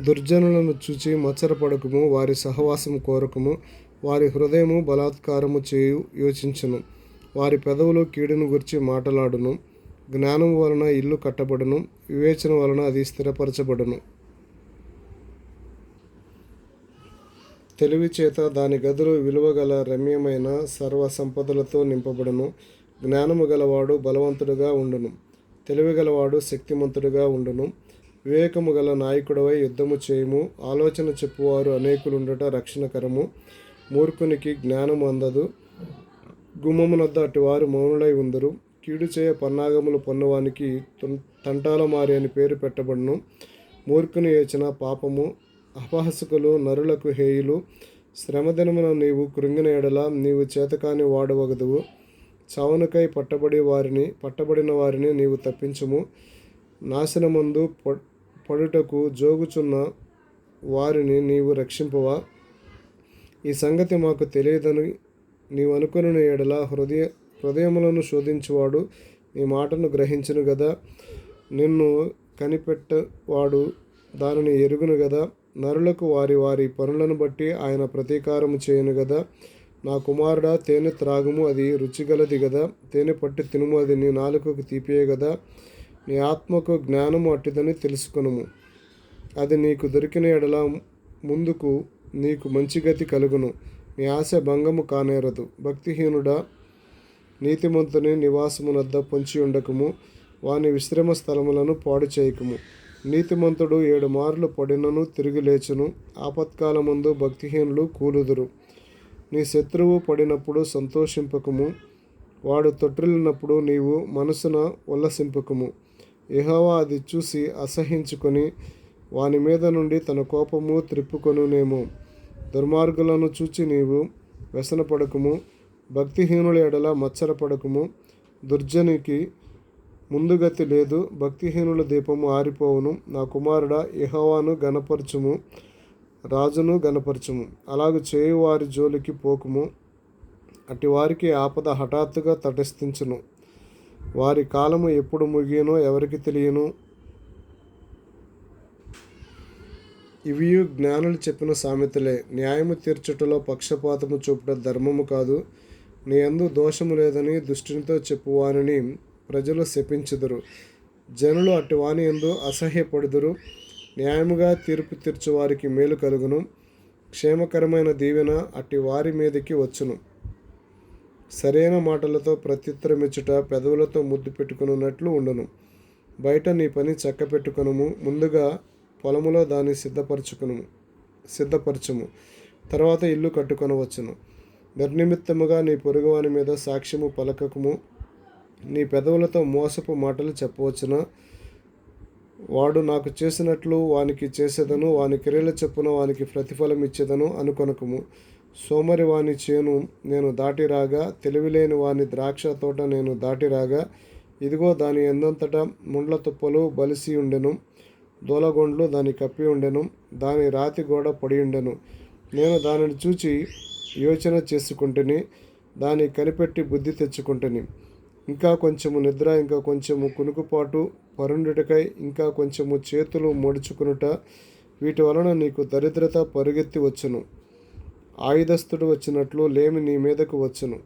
దుర్జనులను చూచి మచ్చరపడకము వారి సహవాసము కోరకము వారి హృదయము బలాత్కారము చేయు యోచించును. వారి పెదవులు కీడును గురించి మాటలాడును. జ్ఞానం వలన ఇల్లు కట్టబడును. వివేచన వలన అది స్థిరపరచబడును. తెలివి చేత దాని గదులు విలువగల రమ్యమైన సర్వ సంపదలతో నింపబడును. జ్ఞానము గలవాడు బలవంతుడుగా ఉండును. తెలివి గలవాడు శక్తిమంతుడుగా ఉండును. వివేకము గల నాయకుడవై యుద్ధము చేయము. ఆలోచన చెప్పువారు అనేకులుండుట రక్షణకరము. మూర్ఖునికి జ్ఞానము అందదు. గుమ్మమునొద్ద అటువారు మౌనులై ఉందరు. కీడు చేయ పన్నాగములు పొన్నవానికి తున్- తంటాల మారి అని పేరు పెట్టబడును. మూర్ఖుని ఏచిన పాపము అపహసుకులు నరులకు హేయులు. శ్రమదినమున నీవు కృంగిన ఎడల నీవు చేతకాని వాడవగదువు. చావునకై పట్టబడి వారిని పట్టబడిన వారిని నీవు తప్పించుము. నాశనమందు పడుటకు జోగుచున్న వారిని నీవు రక్షింపవా? ఈ సంగతి మాకు తెలియదని నీవు అనుకుని ఎడల హృదయ హృదయములను శోధించువాడు నీ మాటను గ్రహించును గదా? నిన్ను కనిపెట్టవాడు దానిని ఎరుగును గదా? నరులకు వారి వారి పనులను బట్టి ఆయన ప్రతీకారము చేయను గదా? నా కుమారుడా తేనె త్రాగుము అది రుచిగలది గదా? తేనె పట్టి తినుము అది నీ నాలుకకు తీపియే గదా? నీ ఆత్మకు జ్ఞానము అట్టిదని తెలుసుకునుము. అది నీకు దొరికిన ఎడల ముందుకు నీకు మంచి గతి కలుగును. నీ ఆశ భంగము కానేరదు. భక్తిహీనుడా నీతిమంతుని నివాసమునద్ద పొంచి ఉండకము. వాని విశ్రమ స్థలములను పాడు చేయకము. నీతిమంతుడు ఏడు మార్లు పడినను తిరిగి లేచును. ఆపత్కాలమందు భక్తిహీనులు కూలుదురు. నీ శత్రువు పడినప్పుడు సంతోషింపకము. వాడు తొట్టిల్లినప్పుడు నీవు మనసున ఉల్లసింపకము. యెహోవా అది చూసి అసహించుకొని వాని మీద నుండి తన కోపము త్రిప్పుకొనునేమో. దుర్మార్గులను చూచి నీవు వ్యసనపడకము భక్తిహీనుల ఎడల మచ్చరపడకము. దుర్జనికి ముందుగతి లేదు భక్తిహీనుల దీపము ఆరిపోవును. నా కుమారుడ ఇహవాను గనపరచుము రాజును గనపరచుము అలాగే చేయువారి జోలికి పోకుము అట్టి వారికి ఆపద హఠాత్తుగా తటస్థించును. వారి కాలము ఎప్పుడు ముగియనో ఎవరికి తెలియను? ఇవియు జ్ఞానులు చెప్పిన సామెతలే. న్యాయము తీర్చుటలో పక్షపాతము చూపుట ధర్మము కాదు. నీ అందు దోషము లేదని దుష్టినితో చెప్పువానని ప్రజలు శపించుదురు. జనులు అట్టి వాని యందు అసహ్యపడుదురు. న్యాయముగా తీర్పు తీర్చువారికి మేలు కలుగును. క్షేమకరమైన దీవెన అట్టి వారి మీదకి వచ్చును. సరైన మాటలతో ప్రత్యుత్తరమిచ్చుట పెదవులతో ముద్దు పెట్టుకున్నట్లు ఉండను. బయట నీ పని చక్క పెట్టుకునము ముందుగా పొలములో దాన్ని సిద్ధపరచుకును సిద్ధపరచము తర్వాత ఇల్లు కట్టుకొనవచ్చును. నిర్నిమిత్తముగా నీ పొరుగువాని మీద సాక్ష్యము పలకకము నీ పెదవులతో మోసపు మాటలు చెప్పవచ్చునా? వాడు నాకు చేసినట్లు వానికి చేసేదను వాని క్రియల చెప్పున వానికి ప్రతిఫలం ఇచ్చేదను అనుకొనకము. సోమరి వాని చేను నేను దాటి రాగా తెలివిలేని వాని ద్రాక్ష తోట నేను దాటి రాగా ఇదిగో దాని ఎందంతటా ముండ్ల తుప్పలు బలిసి ఉండెను దూలగొండ్లు దాని కప్పి ఉండెను దాని రాతి గోడ పడి ఉండెను. నేను దానిని చూచి యోచన చేసుకుంటుని దాన్ని కనిపెట్టి బుద్ధి తెచ్చుకుంటుని. ఇంకా కొంచెము నిద్ర ఇంకా కొంచెము కునుకుపాటు పరుండుటకై ఇంకా కొంచెము చేతులు ముడుచుకునుట వీటి వలన నీకు దరిద్రత పరుగెత్తి వచ్చును. ఆయుధస్తుడు వచ్చినట్లు లేమి నీ మీదకు వచ్చును.